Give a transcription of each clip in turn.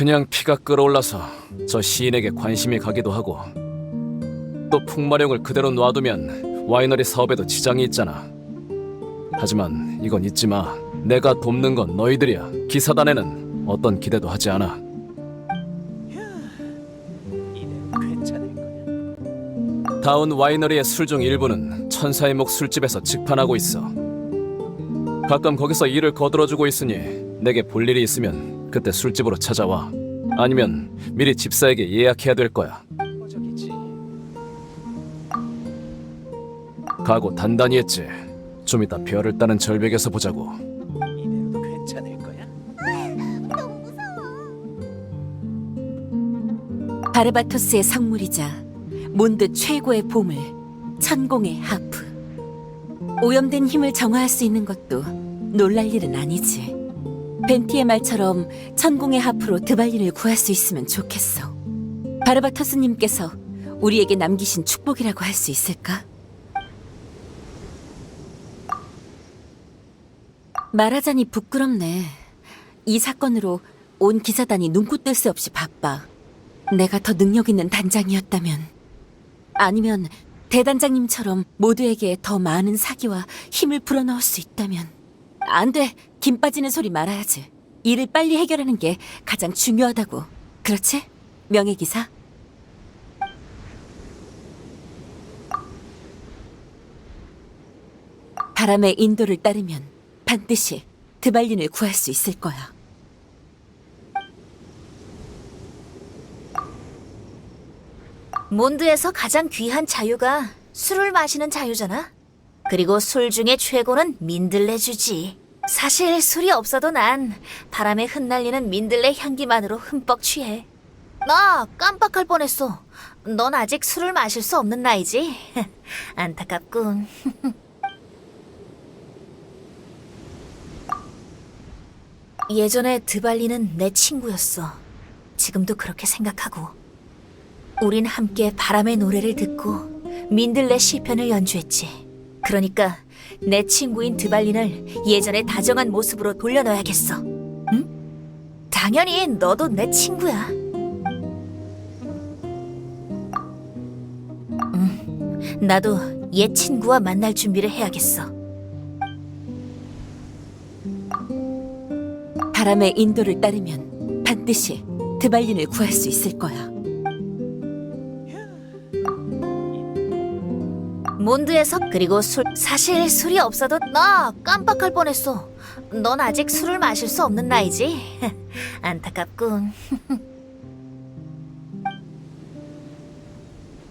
그냥 피가 끓어올라서 저 시인에게 관심이 가기도 하고 또 풍마령을 그대로 놔두면 와이너리 사업에도 지장이 있잖아. 하지만 이건 잊지 마. 내가 돕는 건 너희들이야. 기사단에는 어떤 기대도 하지 않아. 다운 와이너리의 술 중 일부는 천사의 목 술집에서 직판하고 있어. 가끔 거기서 일을 거들어주고 있으니 내게 볼 일이 있으면 그때 술집으로 찾아와. 아니면 미리 집사에게 예약해야 될 거야. 각오 단단히 했지. 좀 이따 별을 따는 절벽에서 보자고. 이대로도 괜찮을 거야? 바르바토스의 성물이자 몬드 최고의 보물 천공의 하프 오염된 힘을 정화할 수 있는 것도 놀랄 일은 아니지 벤티의 말처럼 천공의 하프로 드발린을 구할 수 있으면 좋겠어. 바르바토스님께서 우리에게 남기신 축복이라고 할 수 있을까? 말하자니 부끄럽네. 이 사건으로 온 기사단이 눈코 뜰새 없이 바빠. 내가 더 능력 있는 단장이었다면. 아니면 대단장님처럼 모두에게 더 많은 사기와 힘을 불어넣을 수 있다면 안 돼. 김 빠지는 소리 말아야지. 일을 빨리 해결하는 게 가장 중요하다고. 그렇지? 명예기사? 바람의 인도를 따르면 반드시 드발린을 구할 수 있을 거야. 몬드에서 가장 귀한 자유가 술을 마시는 자유잖아. 그리고 술 중에 최고는 민들레주지. 사실 술이 없어도 난 바람에 흩날리는 민들레 향기만으로 흠뻑 취해. 나 깜빡할 뻔했어. 넌 아직 술을 마실 수 없는 나이지? 안타깝군. 예전에 드발리는 내 친구였어. 지금도 그렇게 생각하고. 우린 함께 바람의 노래를 듣고 민들레 시편을 연주했지. 그러니까 내 친구인 드발린을 예전의 다정한 모습으로 돌려넣어야겠어. 응? 당연히 너도 내 친구야. 응, 나도 옛 친구와 만날 준비를 해야겠어. 바람의 인도를 따르면 반드시 드발린을 구할 수 있을 거야. 몬드에서 그리고 술 사실 술이 없어도 나 깜빡할 뻔했어. 넌 아직 술을 마실 수 없는 나이지? 안타깝군.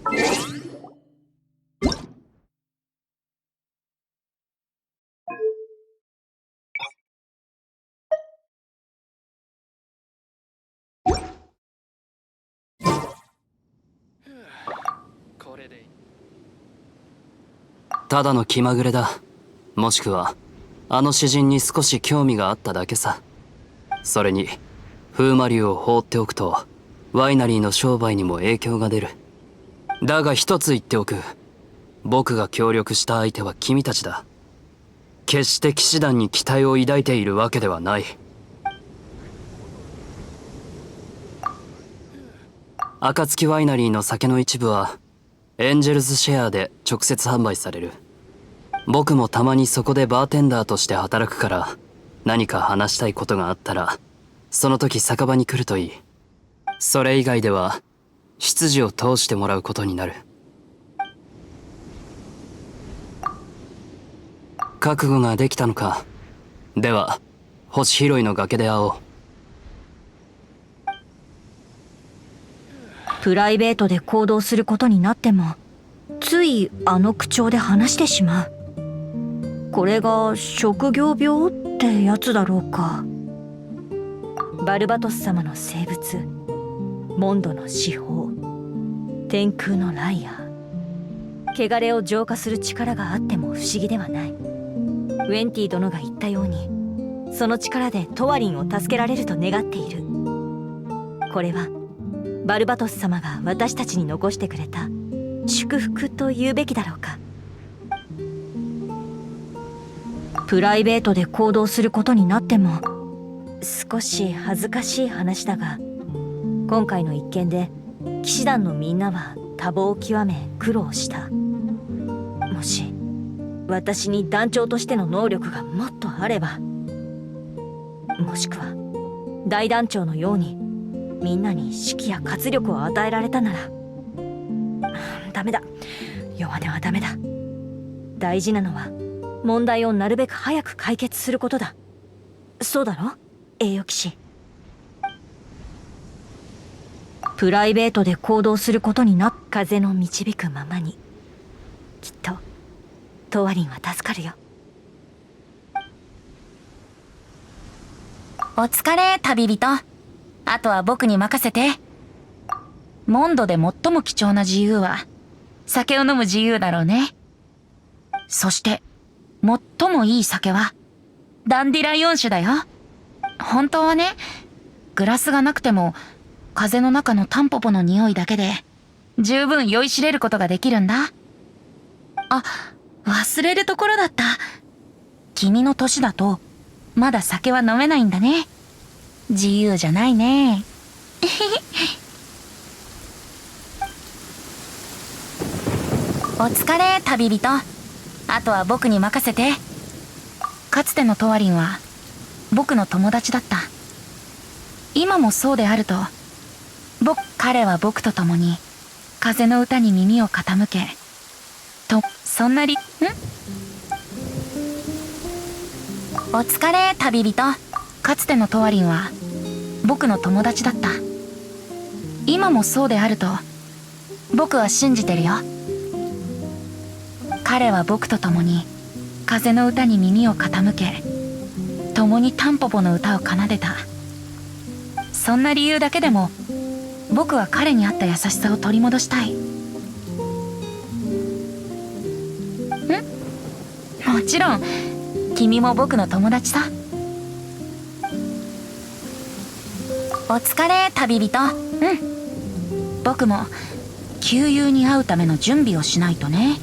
ただの気まぐれだ。もしくはあの詩人に少し興味があっただけさ。それに風魔流を放っておくとワイナリーの商売にも影響が出る。だが一つ言っておく。僕が協力した相手は君たちだ。決して騎士団に期待を抱いているわけではない。暁ワイナリーの酒の一部はエンジェルズシェアで直接販売される。僕もたまにそこでバーテンダーとして働くから何か話したいことがあったらその時酒場に来るといい。それ以外では執事を通してもらうことになる。覚悟ができたのか。では星拾いの崖で会おう。プライベートで行動することになってもついあの口調で話してしまう。これが職業病ってやつだろうか。バルバトス様の生物モンドの司法天空のライアー。汚れを浄化する力があっても不思議ではない。ウェンティ殿が言ったようにその力でトワリンを助けられると願っている。これはバルバトス様が私たちに残してくれた祝福と言うべきだろうか。プライベートで行動することになっても少し恥ずかしい話だが今回の一件で騎士団のみんなは多忙を極め苦労した。もし私に団長としての能力がもっとあればもしくは大団長のようにみんなに指揮や活力を与えられたなら。ダメだ。弱音はダメだ。大事なのは問題をなるべく早く解決することだ。そうだろ？栄誉騎士。プライベートで行動することになっ風の導くままに。きっとトワリンは助かるよ。お疲れ、旅人。あとは僕に任せて。モンドで最も貴重な自由は、酒を飲む自由だろうね。そして、最もいい酒は、ダンディライオン酒だよ。本当はね、グラスがなくても、風の中のタンポポの匂いだけで、十分酔いしれることができるんだ。あ、忘れるところだった。君の年だと、まだ酒は飲めないんだね。自由じゃないね。お疲れ、旅人。あとは僕に任せて。かつてのトワリンは、僕の友達だった。今もそうであると、僕、彼は僕と共に、風の歌に耳を傾け、と、そんなり、ん？お疲れ、旅人。かつてのトワリンは、僕の友達だった。今もそうであると、僕は信じてるよ。彼は僕と共に、風の歌に耳を傾け、共にタンポポの歌を奏でた。そんな理由だけでも、僕は彼にあった優しさを取り戻したい。ん？もちろん、君も僕の友達さお疲れ旅人。うん。僕も旧友に会うための準備をしないとね。